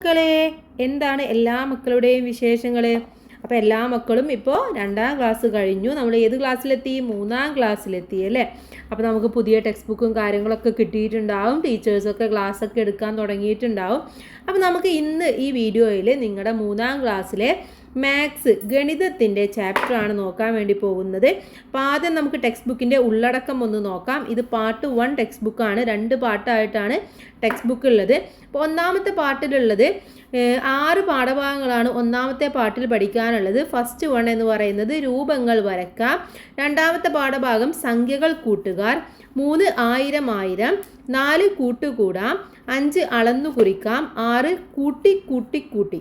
മക്കളെ എന്താണ് എല്ലാ മക്കളുടെയും വിശേഷങ്ങൾ അപ്പോൾ എല്ലാ മക്കളും ഇപ്പോൾ രണ്ടാം ക്ലാസ് കഴിഞ്ഞു. നമ്മൾ ഏത് ക്ലാസ്സിലെത്തി മൂന്നാം ക്ലാസ്സിലെത്തി അല്ലേ? അപ്പോൾ നമുക്ക് പുതിയ ടെക്സ്റ്റ് ബുക്കും കാര്യങ്ങളൊക്കെ കിട്ടിയിട്ടുണ്ടാവും. ടീച്ചേഴ്സൊക്കെ ക്ലാസ്സൊക്കെ എടുക്കാൻ തുടങ്ങിയിട്ടുണ്ടാവും. അപ്പോൾ നമുക്ക് ഇന്ന് ഈ വീഡിയോയിൽ നിങ്ങളുടെ മൂന്നാം ക്ലാസ്സിലെ മാത്സ് ഗണിതത്തിന്റെ ചാപ്റ്ററാണ് നോക്കാൻ വേണ്ടി പോകുന്നത്. അപ്പോൾ ആദ്യം നമുക്ക് ടെക്സ്റ്റ് ബുക്കിന്റെ ഉള്ളടക്കം ഒന്ന് നോക്കാം. ഇത് പാർട്ട് വൺ ടെക്സ്റ്റ് ബുക്കാണ് രണ്ട് പാർട്ടായിട്ടാണ് ടെക്സ്റ്റ് ബുക്ക് ഉള്ളത്. അപ്പോൾ ഒന്നാമത്തെ പാർട്ടിലുള്ളത് ഏഹ്, ആറ് പാഠഭാഗങ്ങളാണ് ഒന്നാമത്തെ പാട്ടിൽ പഠിക്കാനുള്ളത്. ഫസ്റ്റ് വൺ എന്ന് പറയുന്നത് രൂപങ്ങൾ വരക്കാം രണ്ടാമത്തെ പാഠഭാഗം സംഖ്യകൾ കൂട്ടുകാർ. മൂന്ന് ആയിരം ആയിരം. നാല് കൂട്ടുകൂടാം. അഞ്ച് അളന്നു കുറിക്കാം. ആറ് കൂട്ടി കൂട്ടി കൂട്ടി.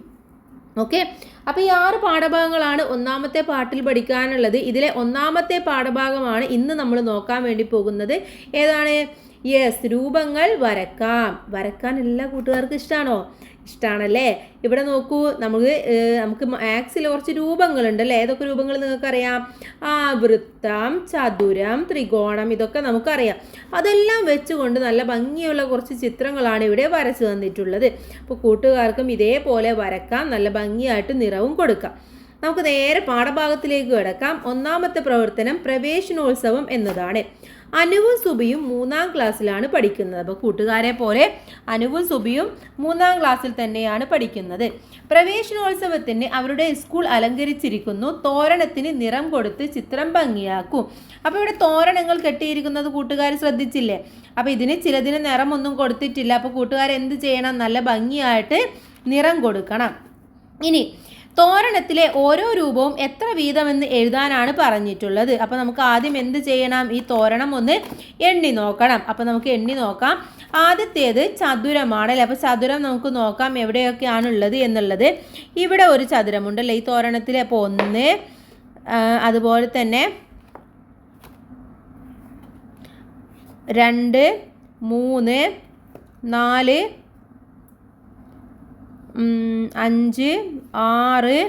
ഓക്കെ അപ്പോൾ ഈ ആറ് പാഠഭാഗങ്ങളാണ് ഒന്നാമത്തെ പാട്ടിൽ പഠിക്കാനുള്ളത്. ഇതിലെ ഒന്നാമത്തെ പാഠഭാഗമാണ് ഇന്ന് നമ്മൾ നോക്കാൻ വേണ്ടി പോകുന്നത്. ഏതാണ്? യെസ് രൂപങ്ങൾ വരക്കാം. വരക്കാൻ എല്ലാ കൂട്ടുകാർക്കും ഇഷ്ടമാണോ ഇഷ്ടമാണല്ലേ ഇവിടെ നോക്കൂ നമുക്ക് നമുക്ക് മാത്സിൽ കുറച്ച് രൂപങ്ങളുണ്ട് അല്ലേ? ഏതൊക്കെ രൂപങ്ങൾ നിങ്ങൾക്കറിയാം? ആ വൃത്തം ചതുരം ത്രികോണം ഇതൊക്കെ നമുക്കറിയാം. അതെല്ലാം വെച്ചുകൊണ്ട് നല്ല ഭംഗിയുള്ള കുറച്ച് ചിത്രങ്ങളാണ് ഇവിടെ വരച്ചു തന്നിട്ടുള്ളത്. അപ്പോൾ കൂട്ടുകാർക്കും ഇതേപോലെ വരക്കാം നല്ല ഭംഗിയായിട്ട് നിറവും കൊടുക്കാം. നമുക്ക് നേരെ പാഠഭാഗത്തിലേക്ക് കിടക്കാം. ഒന്നാമത്തെ പ്രവർത്തനം പ്രവേശനോത്സവം എന്നതാണ്. അനുവും സുബിയും മൂന്നാം ക്ലാസ്സിലാണ് പഠിക്കുന്നത്. അപ്പോൾ കൂട്ടുകാരെ പോലെ അനുവും സുബിയും മൂന്നാം ക്ലാസ്സിൽ തന്നെയാണ് പഠിക്കുന്നത്. പ്രവേശനോത്സവത്തിന് അവരുടെ സ്കൂൾ അലങ്കരിച്ചിരിക്കുന്നു. തോരണത്തിന് നിറം കൊടുത്ത് ചിത്രം ഭംഗിയാക്കും. അപ്പോൾ ഇവിടെ തോരണങ്ങൾ കെട്ടിയിരിക്കുന്നത് കൂട്ടുകാർ ശ്രദ്ധിച്ചില്ലേ? അപ്പോൾ ഇതിന് ചിലതിന് നിറമൊന്നും കൊടുത്തിട്ടില്ല. അപ്പോൾ കൂട്ടുകാർ എന്ത് ചെയ്യണം? നല്ല ഭംഗിയായിട്ട് നിറം കൊടുക്കണം. ഇനി തോരണത്തിലെ ഓരോ രൂപവും എത്ര വീതമെന്ന് എഴുതാനാണ് പറഞ്ഞിട്ടുള്ളത്. അപ്പോൾ നമുക്ക് ആദ്യം എന്ത് ചെയ്യണം? ഈ തോരണം ഒന്ന് എണ്ണി നോക്കണം. അപ്പോൾ നമുക്ക് എണ്ണി നോക്കാം. ആദ്യത്തേത് ചതുരമാണ് അല്ലേ? അപ്പോൾ ചതുരം നമുക്ക് നോക്കാം എവിടെയൊക്കെയാണ് ഉള്ളത് എന്നുള്ളത്. ഇവിടെ ഒരു ചതുരമുണ്ടല്ലേ ഈ തോരണത്തിൽ അപ്പോൾ ഒന്ന് അതുപോലെ തന്നെ രണ്ട് മൂന്ന് നാല് അഞ്ച് ആറ്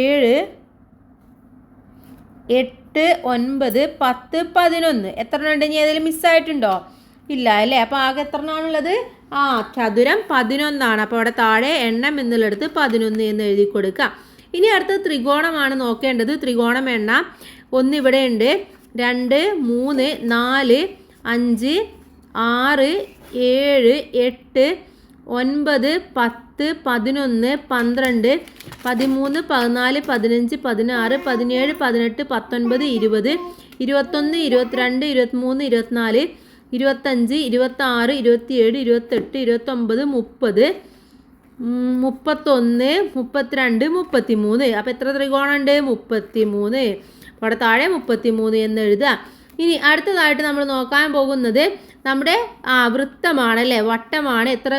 ഏഴ് എട്ട് ഒൻപത് പത്ത് പതിനൊന്ന്. എത്ര എണ്ണം ഉണ്ട് ഇനി? ഏതെങ്കിലും മിസ്സായിട്ടുണ്ടോ ഇല്ല അല്ലേ? അപ്പോൾ ആകെ എത്ര എണ്ണമാണുള്ളത് ആ ചതുരം പതിനൊന്നാണ്. അപ്പോൾ അവിടെ താഴെ എണ്ണം എന്നുള്ളിടത്ത് പതിനൊന്ന് എന്ന് എഴുതി കൊടുക്കുക ഇനി അടുത്തത് ത്രികോണമാണ് നോക്കേണ്ടത്. ത്രികോണം എണ്ണ ഒന്ന് ഇവിടെ ഉണ്ട്. രണ്ട് മൂന്ന് നാല് അഞ്ച് ആറ് ഏഴ് എട്ട് ഒൻപത് പത്ത് പതിനൊന്ന് പന്ത്രണ്ട് പതിമൂന്ന് പതിനാല് പതിനഞ്ച് പതിനാറ് പതിനേഴ് പതിനെട്ട് പത്തൊൻപത് ഇരുപത് ഇരുപത്തൊന്ന് ഇരുപത്തിരണ്ട് ഇരുപത്തിമൂന്ന് ഇരുപത്തിനാല് ഇരുപത്തഞ്ച് ഇരുപത്താറ് ഇരുപത്തിയേഴ് ഇരുപത്തെട്ട് ഇരുപത്തൊമ്പത് മുപ്പത് മുപ്പത്തൊന്ന് മുപ്പത്തിരണ്ട് മുപ്പത്തിമൂന്ന്. അപ്പോൾ എത്ര ത്രികോണമുണ്ട്? മുപ്പത്തി മൂന്ന് അവിടെ താഴെ മുപ്പത്തി മൂന്ന് എന്ന് എഴുതുക. ഇനി അടുത്തതായിട്ട് നമ്മൾ നോക്കാൻ പോകുന്നത് നമ്മുടെ ആ വൃത്തമാണ് അല്ലേ? വട്ടമാണ്. എത്ര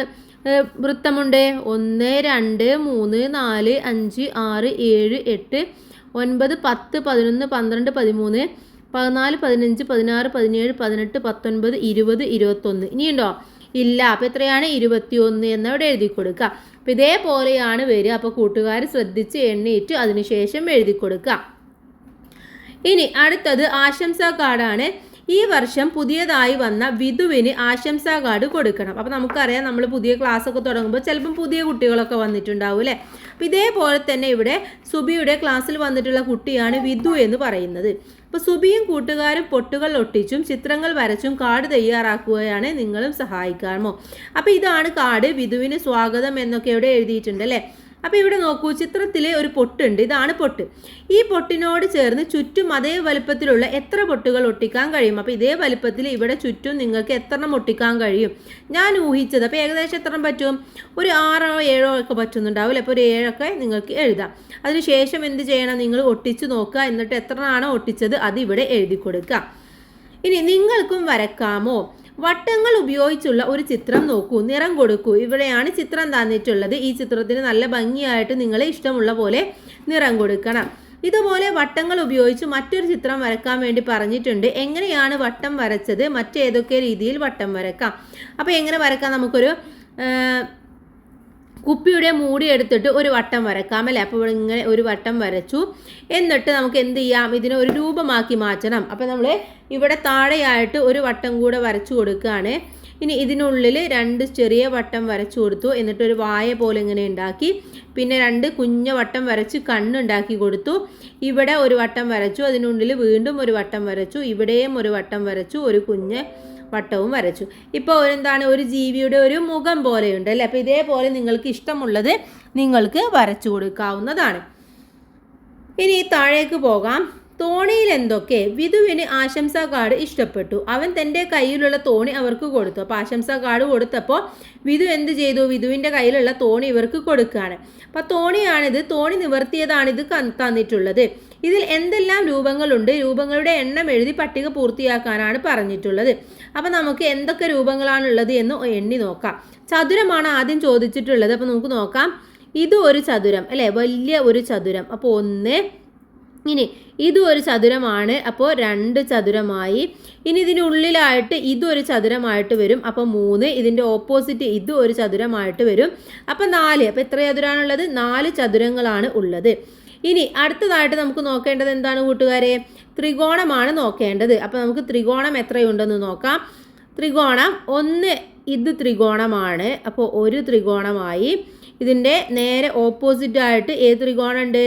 വൃത്തമുണ്ട്. ഒന്ന് രണ്ട് മൂന്ന് നാല് അഞ്ച് ആറ് ഏഴ് എട്ട് ഒൻപത് പത്ത് പതിനൊന്ന് പന്ത്രണ്ട് പതിമൂന്ന് പതിനാല് പതിനഞ്ച് പതിനാറ് പതിനേഴ് പതിനെട്ട് പത്തൊൻപത് ഇരുപത് ഇരുപത്തൊന്ന്. ഇനിയുണ്ടോ? ഇല്ല. അപ്പോൾ എത്രയാണ്? ഇരുപത്തി ഒന്ന് എന്നവിടെ എഴുതി കൊടുക്കുക അപ്പോൾ ഇതേപോലെയാണ് വരിക. അപ്പോൾ കൂട്ടുകാർ ശ്രദ്ധിച്ച് എണ്ണീറ്റ് അതിനുശേഷം എഴുതി കൊടുക്കുക ഇനി അടുത്തത് ആശംസാ കാർഡാണ്. ഈ വർഷം പുതിയതായി വന്ന വിധുവിന് ആശംസാ കാർഡ് കൊടുക്കണം. അപ്പോൾ നമുക്കറിയാം നമ്മൾ പുതിയ ക്ലാസ് ഒക്കെ തുടങ്ങുമ്പോൾ ചിലപ്പം പുതിയ കുട്ടികളൊക്കെ വന്നിട്ടുണ്ടാവും അല്ലേ? അപ്പോൾ ഇതേപോലെ തന്നെ ഇവിടെ സുബിയുടെ ക്ലാസ്സിൽ വന്നിട്ടുള്ള കുട്ടിയാണ് വിധു എന്ന് പറയുന്നത്. അപ്പോൾ സുബിയും കൂട്ടുകാരും പൊട്ടുകൾ ഒട്ടിച്ചും ചിത്രങ്ങൾ വരച്ചും കാർഡ് തയ്യാറാക്കുകയാണ് നിങ്ങളും സഹായിക്കാമോ? അപ്പോൾ ഇതാണ് കാർഡ് വിധുവിന് സ്വാഗതം എന്നൊക്കെ ഇവിടെ എഴുതിയിട്ടുണ്ട് അല്ലേ? അപ്പോൾ ഇവിടെ നോക്കൂ ചിത്രത്തിലെ ഒരു പൊട്ടുണ്ട്. ഇതാണ് പൊട്ട്. ഈ പൊട്ടിനോട് ചേർന്ന് ചുറ്റും അതേ വലുപ്പത്തിലുള്ള എത്ര പൊട്ടുകൾ ഒട്ടിക്കാൻ കഴിയും? അപ്പോൾ ഇതേ വലുപ്പത്തിൽ ഇവിടെ ചുറ്റും നിങ്ങൾക്ക് എത്രണ്ണം ഒട്ടിക്കാൻ കഴിയും? ഞാൻ ഊഹിച്ചത് അപ്പോൾ ഏകദേശം എത്ര പറ്റും? ഒരു ആറോ ഏഴോ ഒക്കെ പറ്റുന്നുണ്ടാവില്ല അപ്പോൾ ഒരു ഏഴൊക്കെ നിങ്ങൾക്ക് എഴുതാം. അതിനുശേഷം എന്ത് ചെയ്യണം? നിങ്ങൾ ഒട്ടിച്ചു നോക്കുക. എന്നിട്ട് എത്രയാണോ ഒട്ടിച്ചത് അത് ഇവിടെ എഴുതി കൊടുക്കുക. ഇനി നിങ്ങൾക്കും വരക്കാമോ വട്ടങ്ങൾ ഉപയോഗിച്ചുള്ള ഒരു ചിത്രം നോക്കൂ. നിറം കൊടുക്കൂ. ഇവിടെയാണ് ചിത്രം തന്നിട്ടുള്ളത്. ഈ ചിത്രത്തിന് നല്ല ഭംഗിയായിട്ട് നിങ്ങൾ ഇഷ്ടമുള്ള പോലെ നിറം കൊടുക്കണം. ഇതുപോലെ വട്ടങ്ങൾ ഉപയോഗിച്ച് മറ്റൊരു ചിത്രം വരക്കാൻ വേണ്ടി പറഞ്ഞിട്ടുണ്ട്. എങ്ങനെയാണ് വട്ടം വരച്ചത്? മറ്റേതൊക്കെ രീതിയിൽ വട്ടം വരക്കാം. അപ്പോൾ എങ്ങനെ വരക്കാം? നമുക്കൊരു കുപ്പിയുടെ മൂടി എടുത്തിട്ട് ഒരു വട്ടം വരക്കാം അല്ലേ? അപ്പോൾ ഇങ്ങനെ ഒരു വട്ടം വരച്ചു. എന്നിട്ട് നമുക്ക് എന്ത് ചെയ്യാം? ഇതിനെ ഒരു രൂപമാക്കി മാറ്റണം. അപ്പോൾ നമ്മൾ ഇവിടെ താഴെയായിട്ട് ഒരു വട്ടം കൂടെ വരച്ചു കൊടുക്കുകയാണ്. ഇനി ഇതിനുള്ളിൽ രണ്ട് ചെറിയ വട്ടം വരച്ചു കൊടുത്തു. എന്നിട്ട് ഒരു വായ പോലെ ഇങ്ങനെ ഉണ്ടാക്കി പിന്നെ രണ്ട് കുഞ്ഞ വട്ടം വരച്ച് കണ്ണുണ്ടാക്കി കൊടുത്തു. ഇവിടെ ഒരു വട്ടം വരച്ചു അതിനുള്ളിൽ വീണ്ടും ഒരു വട്ടം വരച്ചു ഇവിടെയും ഒരു വട്ടം വരച്ചു ഒരു കുഞ്ഞ് വട്ടവും വരച്ചു. ഇപ്പോൾ എന്താണ് ഒരു ജീവിയുടെ ഒരു മുഖം പോലെയുണ്ട് അല്ലേ? അപ്പോൾ ഇതേപോലെ നിങ്ങൾക്ക് ഇഷ്ടമുള്ളത് നിങ്ങൾക്ക് വരച്ചു കൊടുക്കാവുന്നതാണ്. ഇനി താഴേക്ക് പോകാം. തോണിയിൽ എന്തൊക്കെ വിധുവിന് ആശംസാ കാർഡ് ഇഷ്ടപ്പെട്ടു. അവൻ തന്റെ കയ്യിലുള്ള തോണി അവർക്ക് കൊടുത്തു. അപ്പോൾ ആശംസാ കാർഡ് കൊടുത്തപ്പോൾ വിധു എന്ത് ചെയ്തു? വിധുവിന്റെ കയ്യിലുള്ള തോണി ഇവർക്ക് കൊടുക്കുകയാണ്. അപ്പോൾ തോണിയാണിത്. തോണി നിവർത്തിയതാണിത് തന്നിട്ടുള്ളത്. ഇതിൽ എന്തെല്ലാം രൂപങ്ങളുണ്ട്? രൂപങ്ങളുടെ എണ്ണം എഴുതി പട്ടിക പൂർത്തിയാക്കാനാണ് പറഞ്ഞിട്ടുള്ളത്. അപ്പോൾ നമുക്ക് എന്തൊക്കെ രൂപങ്ങളാണുള്ളത് എന്ന് എണ്ണി നോക്കാം. ചതുരമാണ് ആദ്യം ചോദിച്ചിട്ടുള്ളത്. അപ്പോൾ നമുക്ക് നോക്കാം. ഇത് ഒരു ചതുരം അല്ലേ? വലിയ ഒരു ചതുരം. അപ്പോൾ ഒന്ന് ഇനി ഇതും ഒരു ചതുരമാണ്. അപ്പോൾ രണ്ട് ചതുരമായി. ഇനി ഇതിനുള്ളിലായിട്ട് ഇതും ഒരു ചതുരമായിട്ട് വരും. അപ്പോൾ മൂന്ന് ഇതിന്റെ ഓപ്പോസിറ്റ് ഇതും ഒരു ചതുരമായിട്ട് വരും. അപ്പോൾ നാല് അപ്പോൾ എത്ര ചതുരാണുള്ളത്? നാല് ചതുരങ്ങളാണ് ഉള്ളത്. ഇനി അടുത്തതായിട്ട് നമുക്ക് നോക്കേണ്ടത് എന്താണ് കൂട്ടുകാരെ? ത്രികോണമാണ് നോക്കേണ്ടത്. അപ്പോൾ നമുക്ക് ത്രികോണം എത്രയുണ്ടെന്ന് നോക്കാം. ത്രികോണം ഒന്ന് ഇത് ത്രികോണമാണ്. അപ്പോൾ ഒരു ത്രികോണമായി. ഇതിന്റെ നേരെ ഓപ്പോസിറ്റ് ആയിട്ട് ഏത് ത്രികോണമുണ്ട്?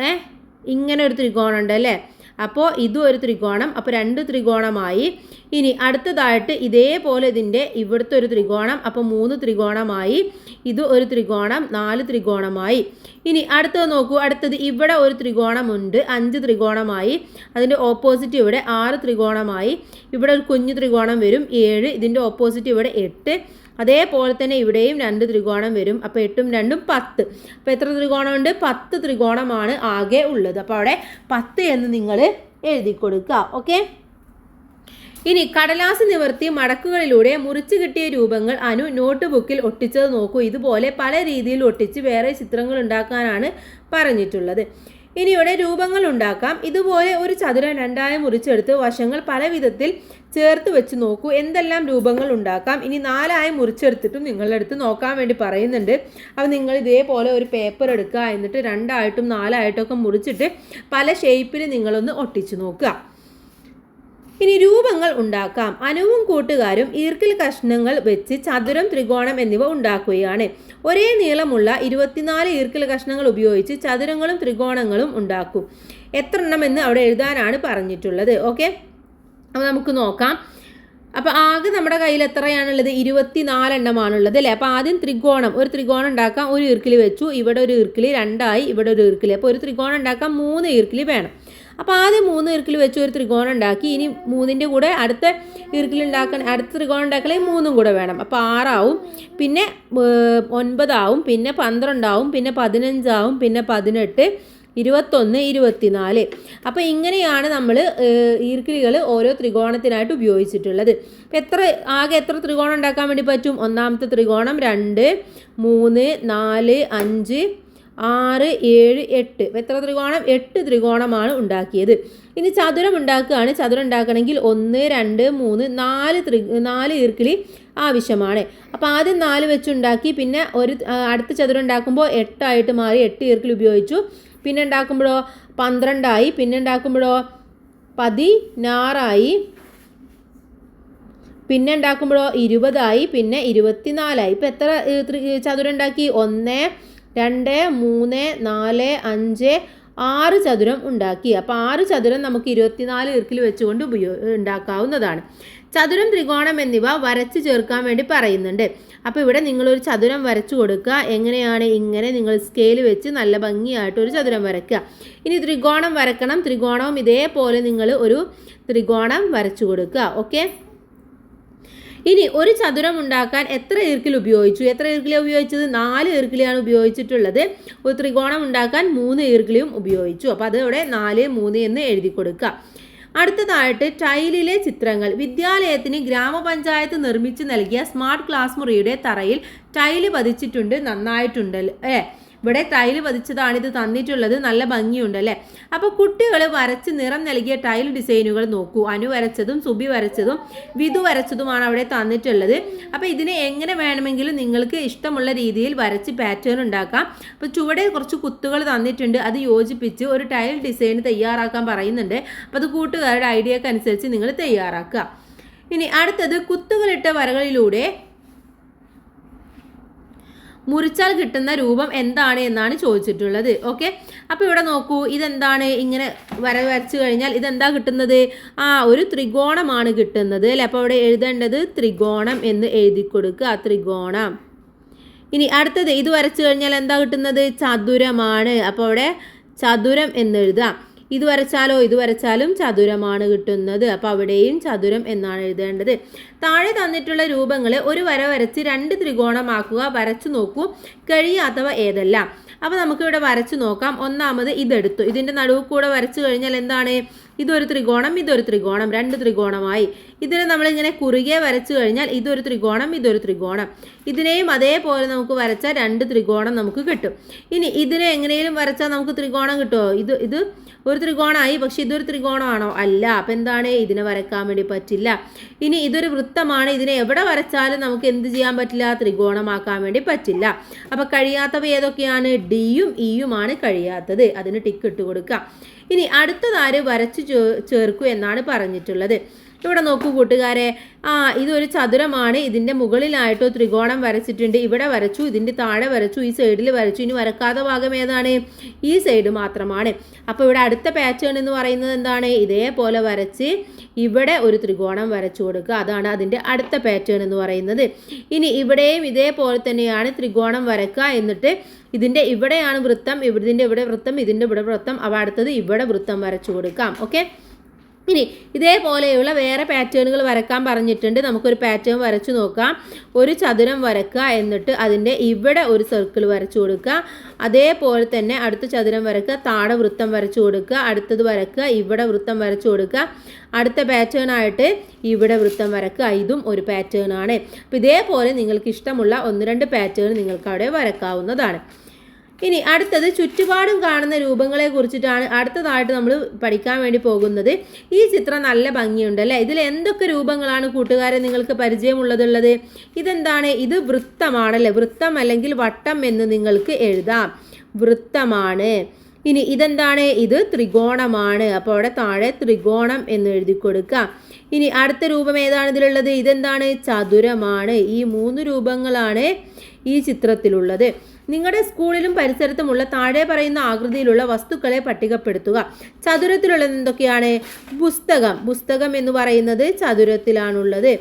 ഏ? ഇങ്ങനെ ഒരു ത്രികോണം ഉണ്ട് അല്ലേ? അപ്പോൾ ഇതും ഒരു ത്രികോണം. അപ്പോൾ രണ്ട് ത്രികോണമായി. ഇനി അടുത്തതായിട്ട് ഇതേപോലെ ഇതിന്റെ ഇവിടുത്തെ ഒരു ത്രികോണം. അപ്പോൾ മൂന്ന് ത്രികോണമായി. ഇത് ഒരു ത്രികോണം നാല് ത്രികോണമായി. ഇനി അടുത്തത് നോക്കൂ. അടുത്തത് ഇവിടെ ഒരു ത്രികോണമുണ്ട്. അഞ്ച് ത്രികോണമായി. അതിന്റെ ഓപ്പോസിറ്റ് ഇവിടെ ആറ് ത്രികോണമായി. ഇവിടെ ഒരു കുഞ്ഞു ത്രികോണം വരും. ഏഴ്. ഇതിന്റെ ഓപ്പോസിറ്റ് ഇവിടെ എട്ട്. അതേപോലെ തന്നെ ഇവിടെയും രണ്ട് ത്രികോണം വരും. അപ്പോൾ എട്ടും രണ്ടും പത്ത്. അപ്പോൾ എത്ര ത്രികോണമുണ്ട്? പത്ത് ത്രികോണമാണ് ആകെ ഉള്ളത്. അപ്പോൾ അവിടെ പത്ത് എന്ന് നിങ്ങൾ എഴുതി കൊടുക്കുക. ഓക്കെ? ഇനി കടലാസ് നിവർത്തി മടക്കുകളിലൂടെ മുറിച്ചു കിട്ടിയ രൂപങ്ങൾ അനു നോട്ട് ബുക്കിൽ ഒട്ടിച്ചത് നോക്കൂ. ഇതുപോലെ പല രീതിയിൽ ഒട്ടിച്ച് വേറെ ചിത്രങ്ങൾ ഉണ്ടാക്കാനാണ് പറഞ്ഞിട്ടുള്ളത്. ഇനി ഇവിടെ രൂപങ്ങൾ ഉണ്ടാക്കാം. ഇതുപോലെ ഒരു ചതുരം രണ്ടായി മുറിച്ചെടുത്ത് വശങ്ങൾ പല വിധത്തിൽ ചേർത്ത് വെച്ച് നോക്കൂ. എന്തെല്ലാം രൂപങ്ങൾ ഉണ്ടാക്കാം? ഇനി നാലായി മുറിച്ചെടുത്തിട്ടും നിങ്ങളുടെ അടുത്ത് നോക്കാൻ വേണ്ടി പറയുന്നുണ്ട്. അപ്പോൾ നിങ്ങൾ ഇതേപോലെ ഒരു പേപ്പർ എടുക്കുക. എന്നിട്ട് രണ്ടായിട്ടും നാലായിട്ടും ഒക്കെ മുറിച്ചിട്ട് പല ഷേപ്പിൽ നിങ്ങളൊന്ന് ഒട്ടിച്ചു നോക്കുക. ഇനി രൂപങ്ങൾ ഉണ്ടാക്കാം. അനുവും കൂട്ടുകാരും ഈർക്കിൽ കഷ്ണങ്ങൾ വെച്ച് ചതുരം ത്രികോണം എന്നിവ ഉണ്ടാക്കുകയാണ്. ഒരേ നീളമുള്ള ഇരുപത്തിനാല് ഈർക്കിൽ കഷ്ണങ്ങൾ ഉപയോഗിച്ച് ചതുരങ്ങളും ത്രികോണങ്ങളും ഉണ്ടാക്കും. എത്ര എണ്ണം എന്ന് അവിടെ എഴുതാനാണ് പറഞ്ഞിട്ടുള്ളത്. ഓക്കെ? അപ്പോൾ നമുക്ക് നോക്കാം. അപ്പോൾ ആകെ നമ്മുടെ കയ്യിൽ എത്രയാണുള്ളത്? ഇരുപത്തിനാലെണ്ണമാണുള്ളത് അല്ലേ? അപ്പോൾ ആദ്യം ത്രികോണം. ഒരു ത്രികോണം ഉണ്ടാക്കാം. ഒരു ഈർക്കിൽ വെച്ചു. ഇവിടെ ഒരു ഈർക്കിൽ രണ്ടായി. ഇവിടെ ഒരു ഈർക്കിൽ. അപ്പോൾ ഒരു ത്രികോണം ഉണ്ടാക്കാൻ മൂന്ന് ഈർക്കിൽ വേണം. അപ്പോൾ ആദ്യം മൂന്ന് ഇറുക്കിൽ വെച്ച് ഒരു ത്രികോണം ഉണ്ടാക്കി. ഇനി മൂന്നിന്റെ കൂടെ അടുത്ത ഇറുക്കിലുണ്ടാക്കാൻ അടുത്ത ത്രികോണം ഉണ്ടാക്കണമെങ്കിൽ മൂന്നും കൂടെ വേണം. അപ്പോൾ ആറാവും പിന്നെ ഒൻപതാവും പിന്നെ പന്ത്രണ്ടാവും പിന്നെ പതിനഞ്ചാവും പിന്നെ പതിനെട്ട് ഇരുപത്തൊന്ന് ഇരുപത്തിനാല്. അപ്പോൾ ഇങ്ങനെയാണ് നമ്മൾ ഈർക്കിലികൾ ഓരോ ത്രികോണത്തിനായിട്ട് ഉപയോഗിച്ചിട്ടുള്ളത്. എത്ര ആകെ എത്ര ത്രികോണം ഉണ്ടാക്കാൻ വേണ്ടി പറ്റും? ഒന്നാമത്തെ ത്രികോണം രണ്ട് മൂന്ന് നാല് അഞ്ച് ആറ് ഏഴ് എട്ട്. എത്ര ത്രികോണം? എട്ട് ത്രികോണമാണ് ഉണ്ടാക്കിയത്. ഇനി ചതുരം ഉണ്ടാക്കുകയാണ്. ചതുരം ഉണ്ടാക്കണമെങ്കിൽ ഒന്ന് രണ്ട് മൂന്ന് നാല് ത്രി നാല് ഈർക്കിളി ആവശ്യമാണ്. അപ്പോൾ ആദ്യം നാല് വെച്ചുണ്ടാക്കി പിന്നെ ഒരു അടുത്ത ചതുരം ഉണ്ടാക്കുമ്പോൾ എട്ടായിട്ട് മാറി എട്ട് ഈർക്കിൽ ഉപയോഗിച്ചു. പിന്നെ ഉണ്ടാക്കുമ്പോഴോ പന്ത്രണ്ടായി പിന്നെ ഉണ്ടാക്കുമ്പോഴോ പതിനാറായി പിന്നെ ഉണ്ടാക്കുമ്പോഴോ ഇരുപതായി പിന്നെ ഇരുപത്തിനാലായി. ഇപ്പം എത്ര ചതുരം ഉണ്ടാക്കി? ഒന്ന് രണ്ട് മൂന്ന് നാല് അഞ്ച് ആറ് ചതുരം ഉണ്ടാക്കി. അപ്പോൾ ആറ് ചതുരം നമുക്ക് ഇരുപത്തിനാല് ഇർക്കിൽ വെച്ചുകൊണ്ട് ഉപയോ ഉണ്ടാക്കാവുന്നതാണ്. ചതുരം ത്രികോണം എന്നിവ വരച്ച് ചേർക്കാൻ വേണ്ടി പറയുന്നുണ്ട്. അപ്പോൾ ഇവിടെ നിങ്ങളൊരു ചതുരം വരച്ചു കൊടുക്കുക. എങ്ങനെയാണ് ഇങ്ങനെ നിങ്ങൾ സ്കെയിൽ വെച്ച് നല്ല ഭംഗിയായിട്ട് ഒരു ചതുരം വരയ്ക്കുക. ഇനി ത്രികോണം വരക്കണം. ത്രികോണവും ഇതേപോലെ നിങ്ങൾ ഒരു ത്രികോണം വരച്ചു കൊടുക്കുക. ഓക്കെ ഇനി ഒരു ചതുരം ഉണ്ടാക്കാൻ എത്ര ഈർക്കിൽ ഉപയോഗിച്ചു? എത്ര ഈർക്കിലാണ് ഉപയോഗിച്ചത്? നാല് ഈർക്കിലാണ് ഉപയോഗിച്ചിട്ടുള്ളത്. ഒരു ത്രികോണം ഉണ്ടാക്കാൻ മൂന്ന് ഈർക്കിലും ഉപയോഗിച്ചു. അപ്പോൾ അത് ഇവിടെ നാല് മൂന്ന് എന്ന് എഴുതി കൊടുക്കുക. അടുത്തതായിട്ട് ടൈലിലെ ചിത്രങ്ങൾ. വിദ്യാലയത്തിന് ഗ്രാമപഞ്ചായത്ത് നിർമ്മിച്ച് നൽകിയ സ്മാർട്ട് ക്ലാസ് മുറിയുടെ തറയിൽ ടൈൽ പതിച്ചിട്ടുണ്ട്. നന്നായിട്ടുണ്ട് അല്ലേ? ഇവിടെ ടൈൽ പതിച്ചതാണ് ഇത് തന്നിട്ടുള്ളത്. നല്ല ഭംഗിയുണ്ട് അല്ലേ? അപ്പോൾ കുട്ടികൾ വരച്ച് നിറം നൽകിയ ടൈൽ ഡിസൈനുകൾ നോക്കൂ. അനു വരച്ചതും സുബി വരച്ചതും വിധു വരച്ചതുമാണ് അവിടെ തന്നിട്ടുള്ളത്. അപ്പോൾ ഇതിനെ എങ്ങനെ വേണമെങ്കിലും നിങ്ങൾക്ക് ഇഷ്ടമുള്ള രീതിയിൽ വരച്ച് പാറ്റേൺ ഉണ്ടാക്കാം. അപ്പോൾ ചുവടെ കുറച്ച് കുത്തുകൾ തന്നിട്ടുണ്ട്. അത് യോജിപ്പിച്ച് ഒരു ടൈൽ ഡിസൈൻ തയ്യാറാക്കാൻ പറയുന്നുണ്ട്. അപ്പോൾ അത് കൂട്ടുകാരുടെ ഐഡിയക്ക് അനുസരിച്ച് നിങ്ങൾ തയ്യാറാക്കുക. ഇനി അടുത്തത് കുത്തുകളിട്ട വരകളിലൂടെ മുറിച്ചാൽ കിട്ടുന്ന രൂപം എന്താണ് എന്നാണ് ചോദിച്ചിട്ടുള്ളത്. ഓക്കെ അപ്പോൾ ഇവിടെ നോക്കൂ ഇതെന്താണ്? ഇങ്ങനെ വര വരച്ചു കഴിഞ്ഞാൽ ഇതെന്താ കിട്ടുന്നത്? ആ ഒരു ത്രികോണമാണ് കിട്ടുന്നത് അല്ലേ? അപ്പോൾ അവിടെ എഴുതേണ്ടത് ത്രികോണം എന്ന് എഴുതി കൊടുക്കുക ആ ത്രികോണം. ഇനി അടുത്തത് ഇത് വരച്ചു കഴിഞ്ഞാൽ എന്താ കിട്ടുന്നത്? ചതുരമാണ്. അപ്പോൾ അവിടെ ചതുരം എന്ന് എഴുതാം. ഇത് വരച്ചാലോ ഇത് വരച്ചാലും ചതുരമാണ് കിട്ടുന്നത്. അപ്പോൾ അവിടെയും ചതുരം എന്നാണ് എഴുതേണ്ടത്. താഴെ തന്നിട്ടുള്ള രൂപങ്ങളെ ഒരു വര വരച്ച് രണ്ട് ത്രികോണമാക്കുക. വരച്ചു നോക്കൂ. കഴിയാത്തവ ഏതെല്ലാം. അപ്പോൾ നമുക്കിവിടെ വരച്ചു നോക്കാം. ഒന്നാമത് ഇതെടുത്തു. ഇതിന്റെ നടുവ് കൂടെ വരച്ചു കഴിഞ്ഞാൽ എന്താണ്? ഇതൊരു ത്രികോണം ഇതൊരു ത്രികോണം. രണ്ട് ത്രികോണമായി. ഇതിനെ നമ്മളിങ്ങനെ കുറുകെ വരച്ചു കഴിഞ്ഞാൽ ഇതൊരു ത്രികോണം ഇതൊരു ത്രികോണം. ഇതിനെയും അതേപോലെ നമുക്ക് വരച്ചാൽ രണ്ട് ത്രികോണം നമുക്ക് കിട്ടും. ഇനി ഇതിനെ എങ്ങനെയും വരച്ചാൽ നമുക്ക് ത്രികോണം കിട്ടുമോ? ഇത് ഇത് ഒരു ത്രികോണമായി പക്ഷേ ഇതൊരു ത്രികോണമാണോ? അല്ല. അപ്പം എന്താണ്? ഇതിനെ വരക്കാൻ വേണ്ടി പറ്റില്ല. ഇനി ഇതൊരു വൃത്തമാണ്. ഇതിനെ എവിടെ വരച്ചാലും നമുക്ക് എന്ത് ചെയ്യാൻ പറ്റില്ല? ത്രികോണമാക്കാൻ വേണ്ടി പറ്റില്ല. അപ്പം കഴിയാത്തവ ഏതൊക്കെയാണ്? ഡിയും ഇയുമാണ് കഴിയാത്തത്. അതിന് ടിക്ക് ഇട്ട് കൊടുക്കാം. ഇനി അടുത്തതാര് വരച്ചു ചേർക്കൂ എന്നാണ് പറഞ്ഞിട്ടുള്ളത്. ഇവിടെ നോക്കൂ കൂട്ടുകാരെ. ആ ഇതൊരു ചതുരമാണ്. ഇതിന്റെ മുകളിലായിട്ടോ ത്രികോണം വരച്ചിട്ടുണ്ട്. ഇവിടെ വരച്ചു ഇതിന്റെ താഴെ വരച്ചു ഈ സൈഡിൽ വരച്ചു. ഇനി വരക്കാത്ത ഭാഗം ഏതാണ്? ഈ സൈഡ് മാത്രമാണ്. അപ്പോൾ ഇവിടെ അടുത്ത പാറ്റേൺ എന്ന് പറയുന്നത് എന്താണ്? ഇതേപോലെ വരച്ച് ഇവിടെ ഒരു ത്രികോണം വരച്ചു കൊടുക്കുക. അതാണ് അതിന്റെ അടുത്ത പാറ്റേൺ എന്ന് പറയുന്നത്. ഇനി ഇവിടെയും ഇതേപോലെ തന്നെയാണ് ത്രികോണം വരക്കുക എന്നിട്ട് ഇതിന്റെ ഇവിടെയാണ് വൃത്തം ഇതിന്റെ ഇവിടെ വൃത്തം ഇതിന്റെ ഇവിടെ വൃത്തം. അവ അടുത്തത് ഇവിടെ വൃത്തം വരച്ചു കൊടുക്കാം. ഓക്കെ ഇനി ഇതേപോലെയുള്ള വേറെ പാറ്റേണുകൾ വരക്കാൻ പറഞ്ഞിട്ടുണ്ട്. നമുക്കൊരു പാറ്റേൺ വരച്ചു നോക്കാം. ഒരു ചതുരം വരക്കുക എന്നിട്ട് അതിന്റെ ഇവിടെ ഒരു സർക്കിൾ വരച്ചു കൊടുക്കുക. അതേപോലെ തന്നെ അടുത്ത ചതുരം വരക്കുക താഴെ വൃത്തം വരച്ചു കൊടുക്കുക അടുത്തത് വരക്കുക ഇവിടെ വൃത്തം വരച്ചു കൊടുക്കുക. അടുത്ത പാറ്റേൺ ആയിട്ട് ഇവിടെ വൃത്തം വരക്കുക. ഇതും ഒരു പാറ്റേൺ ആണ്. അപ്പോൾ ഇതേപോലെ നിങ്ങൾക്ക് ഇഷ്ടമുള്ള ഒന്ന് രണ്ട് പാറ്റേൺ നിങ്ങൾക്ക് അവിടെ വരക്കാവുന്നതാണ്. ഇനി അടുത്തത് ചുറ്റുപാടും കാണുന്ന രൂപങ്ങളെ കുറിച്ചിട്ടാണ് അടുത്തതായിട്ട് നമ്മൾ പഠിക്കാൻ വേണ്ടി പോകുന്നത്. ഈ ചിത്രം നല്ല ഭംഗിയുണ്ട് അല്ലേ? ഇതിൽ എന്തൊക്കെ രൂപങ്ങളാണ് കൂട്ടുകാരെ നിങ്ങൾക്ക് പരിചയമുള്ളതുള്ളത്? ഇതെന്താണ്? ഇത് വൃത്തമാണല്ലേ വൃത്തം അല്ലെങ്കിൽ വട്ടം എന്ന് നിങ്ങൾക്ക് എഴുതാം. വൃത്തമാണ്. ഇനി ഇതെന്താണ്? ഇത് ത്രികോണമാണ്. അപ്പോൾ അവിടെ താഴെ ത്രികോണം എന്ന് എഴുതി കൊടുക്കുക. ഇനി അടുത്ത രൂപം ഏതാണ് ഇതിലുള്ളത്? ഇതെന്താണ്? ചതുരമാണ്. ഈ മൂന്ന് രൂപങ്ങളാണ് ഈ ചിത്രത്തിലുള്ളത്. നിങ്ങളുടെ സ്കൂളിലും പരിസരത്തുമുള്ള താഴെ പറയുന്ന ആകൃതിയിലുള്ള വസ്തുക്കളെ പട്ടികപ്പെടുത്തുക. ചതുരത്തിലുള്ളത് എന്തൊക്കെയാണ്? പുസ്തകം. പുസ്തകം എന്ന് പറയുന്നത് ചതുരത്തിലാണുള്ളത്.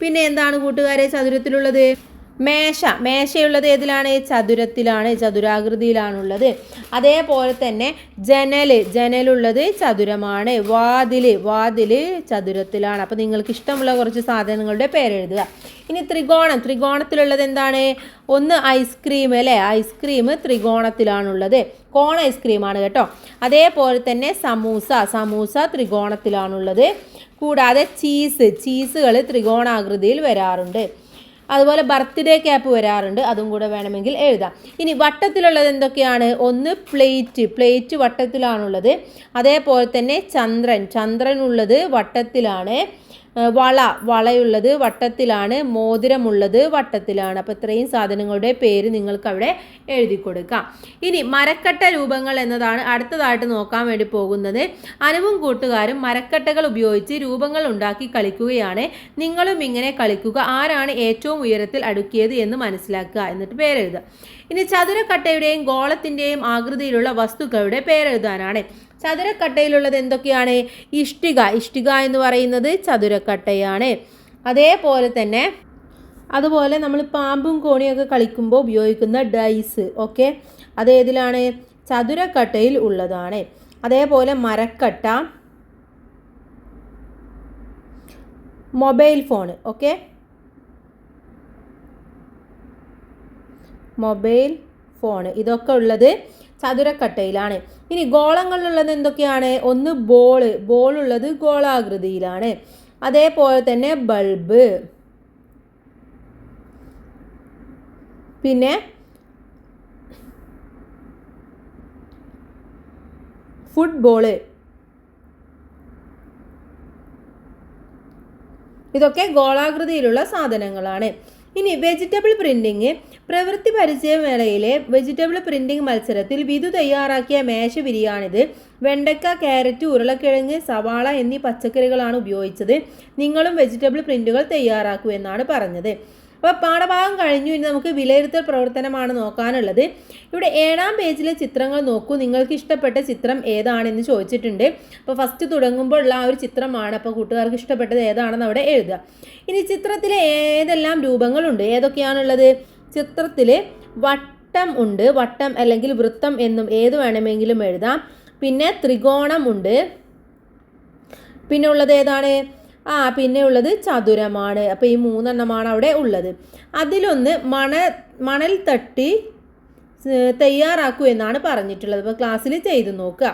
പിന്നെ എന്താണ് കൂട്ടുകാരെ ചതുരത്തിലുള്ളത്? മേശ. മേശയുള്ളത് ഏതിലാണ്? ചതുരത്തിലാണ് ചതുരാകൃതിയിലാണുള്ളത്. അതേപോലെ തന്നെ ജനൽ ജനലുള്ളത് ചതുരമാണ്. വാതിൽ വാതിൽ ചതുരത്തിലാണ്. അപ്പോൾ നിങ്ങൾക്ക് ഇഷ്ടമുള്ള കുറച്ച് സാധനങ്ങളുടെ പേരെഴുതുക ഇനി ത്രികോണം. ത്രികോണത്തിലുള്ളത് എന്താണ്? ഒന്ന് ഐസ്ക്രീം അല്ലേ? ഐസ്ക്രീം ത്രികോണത്തിലാണുള്ളത്. കോൺ ഐസ്ക്രീമാണ് കേട്ടോ. അതേപോലെ തന്നെ സമൂസ. സമൂസ ത്രികോണത്തിലാണുള്ളത്. കൂടാതെ ചീസ് ചീസുകൾ ത്രികോണാകൃതിയിൽ വരാറുണ്ട്. അതുപോലെ ബർത്ത്ഡേ ക്യാപ്പ് വരാറുണ്ട് അതും കൂടെ വേണമെങ്കിൽ എഴുതാം. ഇനി വട്ടത്തിലുള്ളത് എന്തൊക്കെയാണ്? ഒന്ന് പ്ലേറ്റ് പ്ലേറ്റ് വട്ടത്തിലാണുള്ളത്. അതേപോലെ തന്നെ ചന്ദ്രൻ ഉള്ളത് വട്ടത്തിലാണ്. വള വളയുള്ളത് വട്ടത്തിലാണ് മോതിരമുള്ളത് വട്ടത്തിലാണ്. അപ്പോൾ ഇത്രയും സാധനങ്ങളുടെ പേര് നിങ്ങൾക്ക് അവിടെ എഴുതി കൊടുക്കാം. ഇനി മരക്കട്ട രൂപങ്ങൾ എന്നതാണ് അടുത്തതായിട്ട് നോക്കാൻ വേണ്ടി പോകുന്നത്. അനുവും കൂട്ടുകാരും മരക്കട്ടകൾ ഉപയോഗിച്ച് രൂപങ്ങൾ ഉണ്ടാക്കി കളിക്കുകയാണ്. നിങ്ങളും ഇങ്ങനെ കളിക്കുക. ആരാണ് ഏറ്റവും ഉയരത്തിൽ അടുക്കിയത് എന്ന് മനസ്സിലാക്കുക എന്നിട്ട് പേരെഴുതുക. ഇനി ചതുരക്കട്ടയുടെയും ഗോളത്തിന്റെയും ആകൃതിയിലുള്ള വസ്തുക്കളുടെ പേരെഴുതാനാണ്. ചതുരക്കട്ടയിലുള്ളത് എന്തൊക്കെയാണ് ഇഷ്ടിക. ഇഷ്ടിക എന്ന് പറയുന്നത് ചതുരക്കട്ടയാണ്. അതേപോലെ തന്നെ അതുപോലെ നമ്മൾ പാമ്പും കോണിയൊക്കെ കളിക്കുമ്പോൾ ഉപയോഗിക്കുന്ന ഡൈസ് ഓക്കെ? അതേതിലാണ് ചതുരക്കട്ടയിൽ ഉള്ളതാണ്. അതേപോലെ മരക്കട്ട mobile phone okay? Mobile phone ഇതൊക്കെ ഉള്ളത് ചതുരക്കട്ടയിലാണ്. ഇനി ഗോളങ്ങളിലുള്ളത് എന്തൊക്കെയാണ്? ഒന്ന് ബോൾ ബോളുള്ളത് ഗോളാകൃതിയിലാണ്. അതേപോലെ തന്നെ ബൾബ് പിന്നെ ഫുട്ബോൾ ഇതൊക്കെ ഗോളാകൃതിയിലുള്ള സാധനങ്ങളാണ്. ഇനി വെജിറ്റബിൾ പ്രിന്റിംഗ് പ്രവൃത്തി പരിചയമേളയിലെ വെജിറ്റബിൾ പ്രിന്റിംഗ് മത്സരത്തിൽ വിധു തയ്യാറാക്കിയ മേശ വിരിയാണിത് വെണ്ടക്ക ക്യാരറ്റ് ഉരുളക്കിഴങ്ങ് സവാള എന്നീ പച്ചക്കറികളാണ് ഉപയോഗിച്ചത്. നിങ്ങളും വെജിറ്റബിൾ പ്രിന്റുകൾ തയ്യാറാക്കൂ എന്നാണ് പറഞ്ഞത്. അപ്പോൾ പാഠഭാഗം കഴിഞ്ഞു. ഇനി നമുക്ക് വിലയിരുത്തൽ പ്രവർത്തനമാണ് നോക്കാനുള്ളത്. ഇവിടെ ഏഴാം പേജിലെ ചിത്രങ്ങൾ നോക്കൂ. നിങ്ങൾക്ക് ഇഷ്ടപ്പെട്ട ചിത്രം ഏതാണെന്ന് ചോദിച്ചിട്ടുണ്ട്. അപ്പോൾ ഫസ്റ്റ് തുടങ്ങുമ്പോൾ ഉള്ള ആ ഒരു ചിത്രമാണ് അപ്പോൾ കൂട്ടുകാർക്ക് ഇഷ്ടപ്പെട്ടത് ഏതാണെന്ന് അവിടെ എഴുതുക. ഇനി ചിത്രത്തിലെ ഏതെല്ലാം രൂപങ്ങളുണ്ട്? ഏതൊക്കെയാണുള്ളത്? ചിത്രത്തിൽ വട്ടം ഉണ്ട്. വട്ടം അല്ലെങ്കിൽ വൃത്തം എന്നും ഏത് വേണമെങ്കിലും എഴുതാം. പിന്നെ ത്രികോണം ഉണ്ട്. പിന്നെ ഉള്ളത് ഏതാണ്? ആ പിന്നെ ഉള്ളത് ചതുരമാണ്. അപ്പോൾ ഈ മൂന്നെണ്ണമാണ് അവിടെ ഉള്ളത്. അതിലൊന്ന് മണ മണൽ തട്ടി തയ്യാറാക്കൂ എന്നാണ് പറഞ്ഞിട്ടുള്ളത്. അപ്പോൾ ക്ലാസ്സിൽ ചെയ്തു നോക്കുക.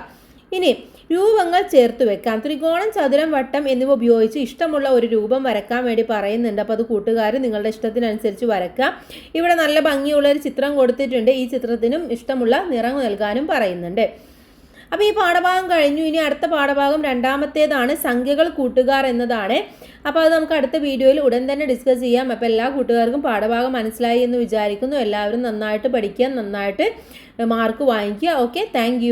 ഇനി രൂപങ്ങൾ ചേർത്ത് വെക്കാം. ത്രികോണം ചതുരം വട്ടം എന്നിവ ഉപയോഗിച്ച് ഇഷ്ടമുള്ള ഒരു രൂപം വരക്കാൻ വേണ്ടി പറയുന്നുണ്ട്. അപ്പോൾ അത് കൂട്ടുകാർ നിങ്ങളുടെ ഇഷ്ടത്തിനനുസരിച്ച് വരക്കാം. ഇവിടെ നല്ല ഭംഗിയുള്ള ഒരു ചിത്രം കൊടുത്തിട്ടുണ്ട്. ഈ ചിത്രത്തിനും ഇഷ്ടമുള്ള നിറം നൽകാനും പറയുന്നുണ്ട്. അപ്പോൾ ഈ പാഠഭാഗം കഴിഞ്ഞു. ഇനി അടുത്ത പാഠഭാഗം രണ്ടാമത്തേതാണ് സംഖ്യകൾ കൂട്ടുകാർ എന്നതാണ്. അപ്പോൾ അത് നമുക്ക് അടുത്ത വീഡിയോയിൽ ഉടൻ തന്നെ ഡിസ്കസ് ചെയ്യാം. അപ്പോൾ എല്ലാ കൂട്ടുകാർക്കും പാഠഭാഗം മനസ്സിലായി എന്ന് വിചാരിക്കുന്നു. എല്ലാവരും നന്നായിട്ട് പഠിക്കുക നന്നായിട്ട് മാർക്ക് വാങ്ങിക്കുക. Okay thank